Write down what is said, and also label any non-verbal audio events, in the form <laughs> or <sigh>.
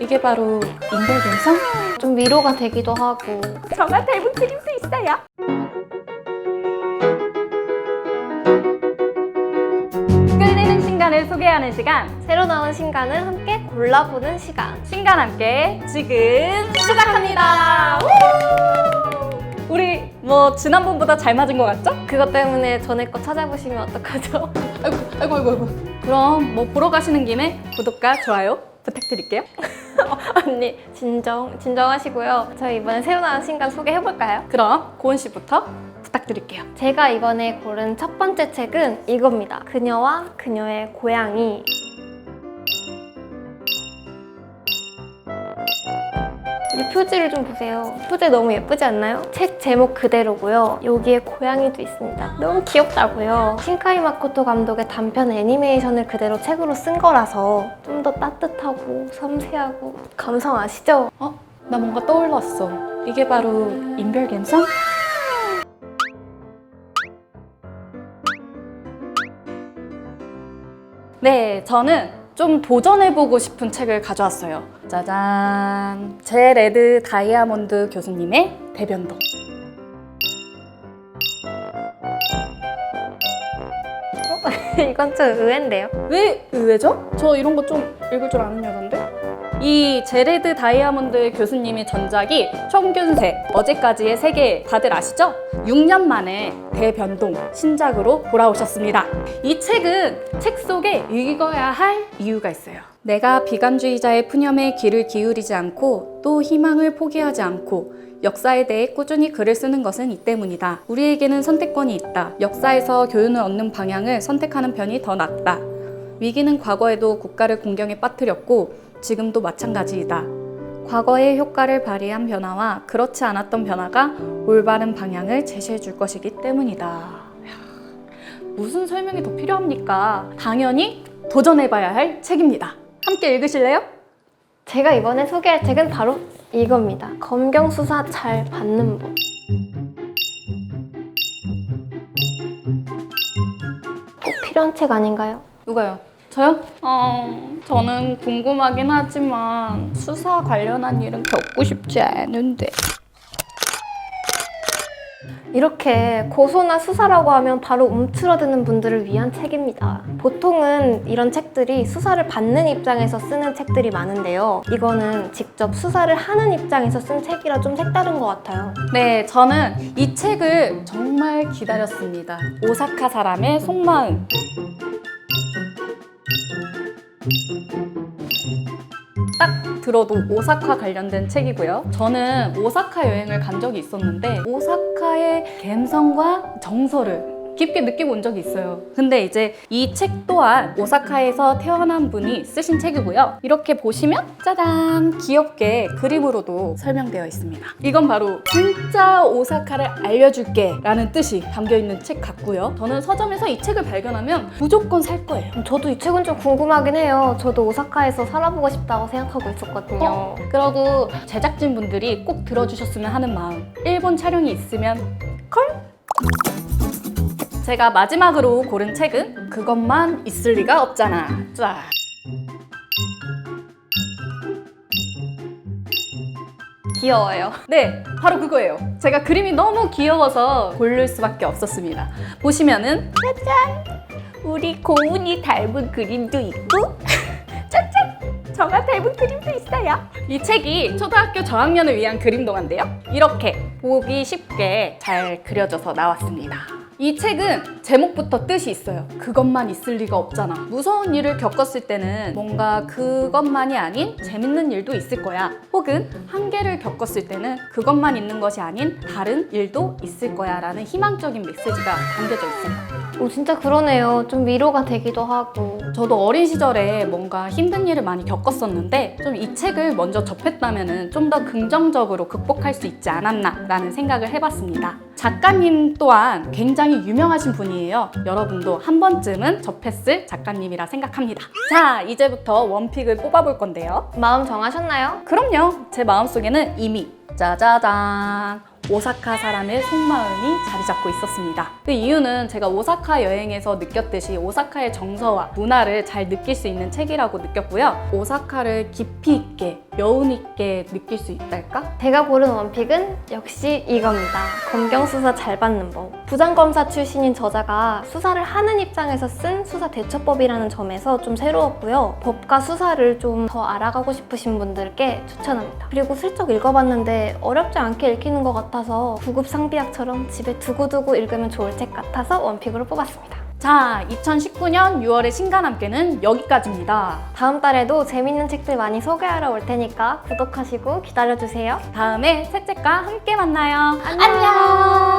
이게 바로 인별 감성? 좀 위로가 되기도 하고 정말 대본 드릴 수 있어요. 끌리는 신간을 소개하는 시간. 새로 나온 신간을 함께 골라보는 시간 신간 함께 지금 시작합니다. 우! 우리 뭐 지난번보다 잘 맞은 것 같죠? 그것 때문에 전에 거 찾아보시면 어떡하죠? 아이고 아이고 아이고 아이고. 그럼 뭐 보러 가시는 김에 구독과 좋아요 부탁드릴게요. <laughs> 언니 진정 진정하시고요 저희 이번에 새로 나온 신간 소개해볼까요? 그럼 고은 씨부터 부탁드릴게요. 제가 이번에 고른 첫 번째 책은 이겁니다 그녀와 그녀의 고양이 이 표지를 좀 보세요. 표지 너무 예쁘지 않나요? 책 제목 그대로고요. 여기에 고양이도 있습니다. 너무 귀엽다고요. 신카이 마코토 감독의 단편 애니메이션을 그대로 책으로 쓴 거라서 좀 더 따뜻하고 섬세하고 감성 아시죠? 어? 나 뭔가 떠올랐어. 이게 바로 인별 감성? 네, 저는 좀 도전해보고 싶은 책을 가져왔어요. 짜잔. 제 레드 다이아몬드 교수님의 대변동. <laughs> 이건 좀 의외인데요. 왜 의외죠? 저 이런 거 좀 읽을 줄 아는 여잔데? 이 제레드 다이아몬드 교수님의 전작이 청균세, 어제까지의 세계 다들 아시죠? 6년 만에 대변동 신작으로 돌아오셨습니다. 이 책은 책 속에 읽어야 할 이유가 있어요. 내가 비관주의자의 푸념에 귀를 기울이지 않고 또 희망을 포기하지 않고 역사에 대해 꾸준히 글을 쓰는 것은 이 때문이다. 우리에게는 선택권이 있다. 역사에서 교훈을 얻는 방향을 선택하는 편이 더 낫다. 위기는 과거에도 국가를 공경에 빠뜨렸고 지금도 마찬가지이다. 과거의 효과를 발휘한 변화와 그렇지 않았던 변화가 올바른 방향을 제시해 줄 것이기 때문이다. 무슨 설명이 더 필요합니까? 당연히 도전해봐야 할 책입니다. 함께 읽으실래요? 제가 이번에 소개할 책은 바로 이겁니다. 검경 수사 잘 받는 법. 꼭 필요한 책 아닌가요? 누가요? 저요? 어, 저는 궁금하긴 하지만 수사 관련한 일은 겪고 싶지 않은데. 이렇게 고소나 수사라고 하면 바로 움츠러드는 분들을 위한 책입니다. 보통은 이런 책들이 수사를 받는 입장에서 쓰는 책들이 많은데요. 이거는 직접 수사를 하는 입장에서 쓴 책이라 좀 색다른 것 같아요. 네, 저는 이 책을 정말 기다렸습니다. 오사카 사람의 속마음. 딱 들어도 오사카 관련된 책이고요. 저는 오사카 여행을 간 적이 있었는데 오사카의 감성과 정서를 깊게 느껴본 적이 있어요. 근데 이제 이 책 또한 오사카에서 태어난 분이 쓰신 책이고요. 이렇게 보시면 짜잔 귀엽게 그림으로도 설명되어 있습니다. 이건 바로 진짜 오사카를 알려줄게 라는 뜻이 담겨 있는 책 같고요. 저는 서점에서 이 책을 발견하면 무조건 살 거예요. 저도 이 책은 좀 궁금하긴 해요. 저도 오사카에서 살아보고 싶다고 생각하고 있었거든요. 어, 그러고 제작진 분들이 꼭 들어주셨으면 하는 마음. 일본 촬영이 있으면 콜? 제가 마지막으로 고른 책은 그것만 있을 리가 없잖아. 자. 귀여워요. 네, 바로 그거예요. 제가 그림이 너무 귀여워서 고를 수밖에 없었습니다. 보시면은 짜잔! 우리 고운이 닮은 그림도 있고 <laughs> 짜잔! 정말 닮은 그림도 있어요. 이 책이 초등학교 저학년을 위한 그림 동화인데요. 이렇게 보기 쉽게 잘 그려져서 나왔습니다. 이 책은 제목부터 뜻이 있어요. 그것만 있을 리가 없잖아. 무서운 일을 겪었을 때는 뭔가 그것만이 아닌 재밌는 일도 있을 거야. 혹은 한계를 겪었을 때는 그것만 있는 것이 아닌 다른 일도 있을 거야. 라는 희망적인 메시지가 담겨져 있어요. 오, 진짜 그러네요. 좀 위로가 되기도 하고. 저도 어린 시절에 뭔가 힘든 일을 많이 겪었었는데 좀 이 책을 먼저 접했다면 좀 더 긍정적으로 극복할 수 있지 않았나 라는 생각을 해봤습니다. 작가님 또한 굉장히 유명하신 분이 에요. 여러분도 한 번쯤은 접했을 작가님이라 생각합니다. 자, 이제부터 원픽을 뽑아볼 건데요. 마음 정하셨나요? 그럼요. 제 마음속에는 이미 짜자잔 오사카 사람의 속마음이 자리 잡고 있었습니다. 그 이유는 제가 오사카 여행에서 느꼈듯이 오사카의 정서와 문화를 잘 느낄 수 있는 책이라고 느꼈고요. 오사카를 깊이 있게, 여운 있게 느낄 수 있달까? 제가 고른 원픽은 역시 이겁니다. 검경 수사 잘 받는 법. 부장검사 출신인 저자가 수사를 하는 입장에서 쓴 수사 대처법이라는 점에서 좀 새로웠고요. 법과 수사를 좀 더 알아가고 싶으신 분들께 추천합니다. 그리고 슬쩍 읽어봤는데 어렵지 않게 읽히는 것 같아 서 구급 상비약처럼 집에 두고두고 읽으면 좋을 책 같아서 원픽으로 뽑았습니다. 자, 2019년 6월의 신간함께는 여기까지입니다. 다음 달에도 재밌는 책들 많이 소개하러 올 테니까 구독하시고 기다려주세요. 다음에 새 책과 함께 만나요. 안녕!